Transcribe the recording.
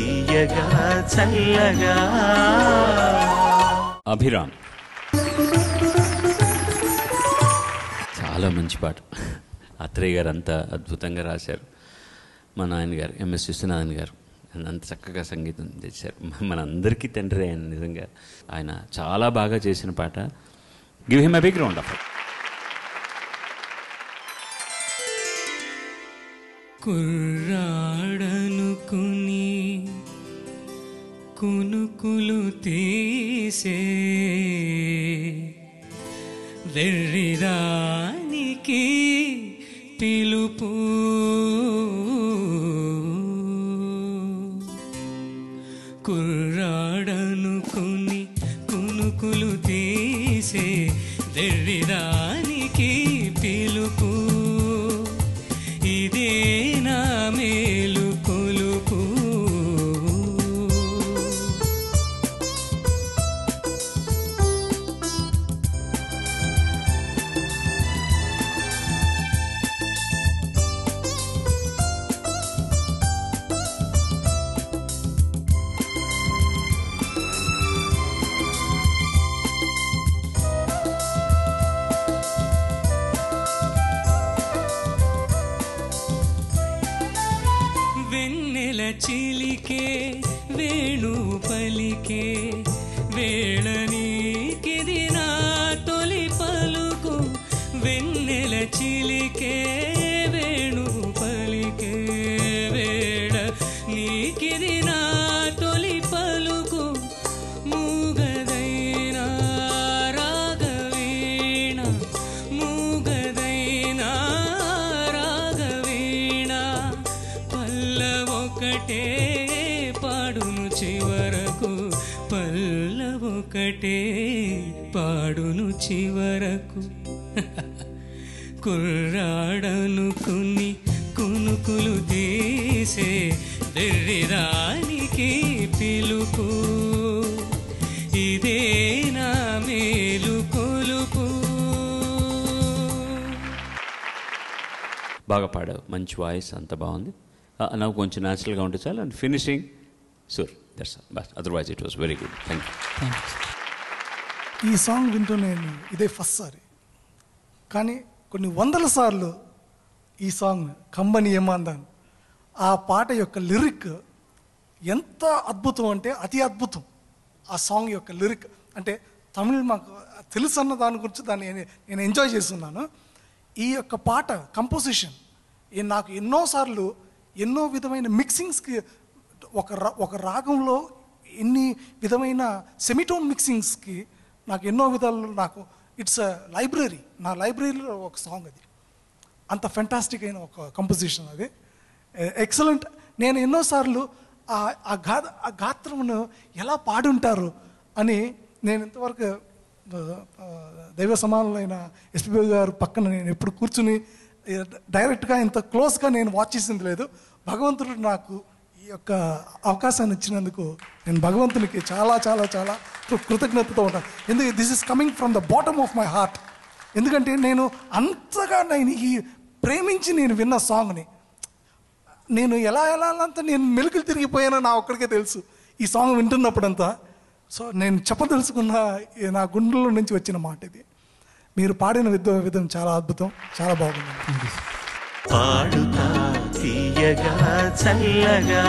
తీయగా చల్లగా. అభిరామ్. చాలా మంచి పాట. అత్రేయ గారు అంత అద్భుతంగా రాశారు. మా నాయన గారు ఎంఎస్ విశ్వనాథన్ గారు ఆయన అంత చక్కగా సంగీతం తెచ్చారు. మన అందరికీ తండ్రి ఆయన నిజంగా. ఆయన చాలా బాగా చేసిన పాట. Give him a big round of కుర్రాడనుకుని కునుకులు తీసే వెళ్ళిదానికి పిలుపు. కుర్రాడనుకుని కునుకులు తీసే వెళ్ళిదా చిలికే వేణు పలికే వేళ నీకిది నా తొలి పలుకు వెన్నెల చిలికే వేణు పలికే వేళ నీకిది నా తొలి పలుకు మూగదైన రాగవీణ మూగదైన రాగవీణ పల్లవొకటే పాడును చివరకు పల్లవొకటే పాడును చివరకు. కుర్రాడనుకుని కునుకులు తీసే దెర్రిదానికి పిలుపు. ఇదే నా మేలు కొలుపు. బాగా పాడావు. మంచి వాయిస్ అంత బాగుంది. నాకు కొంచెం న్యాచురల్గా ఉంటే చాలు. అండ్ ఫినిషింగ్ సూర్ that's bus otherwise it was very good thank you ఈ సాంగ్ వింటూ నేను ఇదే ఫస్ట్ సారి. కానీ కొన్ని వందల సార్లు ఈ సాంగ్ కంబని ఏమందాను. ఆ పాట యొక్క లిరిక్ ఎంత అద్భుతం అంటే అతి అద్భుతం. ఆ సాంగ్ యొక్క లిరిక్ అంటే తమిళ్ మాకు తెలుసు అన్న దాని గురించి దాన్ని నేను- ఎంజాయ్ చేస్తున్నాను. ఈ యొక్క పాట కంపోజిషన్ ఈ నాకు ఎన్నోసార్లు ఎన్నో విధమైన మిక్సింగ్స్కి ఒక రా- ఒక రాగంలో ఎన్ని విధమైన సెమిటోన్ మిక్సింగ్స్కి నాకు ఎన్నో విధాలు నాకు ఇట్స్ లైబ్రరీ నా లైబ్రరీలో ఒక సాంగ్ అది. అంత ఫెంటాస్టిక్ అయిన ఒక కంపోజిషన్ అది. ఎక్సలెంట్ నేను ఎన్నోసార్లు ఆ ఆ గా ఆ గాత్రమును ఎలా పాడుంటారు అని నేను ఇంతవరకు దైవ సమానులైన ఎస్పీబీ గారు పక్కన నేను ఎప్పుడు కూర్చుని డైరెక్ట్గా ఇంత క్లోజ్గా నేను వాచ్ చేసింది లేదు. భగవంతుడు నాకు యొక్క అవకాశాన్ని ఇచ్చినందుకు నేను భగవంతునికి చాలా చాలా చాలా కృతజ్ఞతతో ఉంటాను. ఎందుకు this is coming from the bottom of my heart ఎందుకంటే నేను అంతగా నేను ఈ ప్రేమించి నేను విన్న సాంగ్ని నేను ఎలా ఎలా అంతా నేను మెలుకులు తిరిగిపోయానో నా ఒక్కడికే తెలుసు. ఈ సాంగ్ వింటున్నప్పుడంతా. సో నేను చెప్పదలుచుకున్న నా గుండెల నుంచి వచ్చిన మాట ఇది. మీరు పాడిన విధ విధం చాలా అద్భుతం చాలా బాగుంది. పాడుతా తీయగా చల్లగా.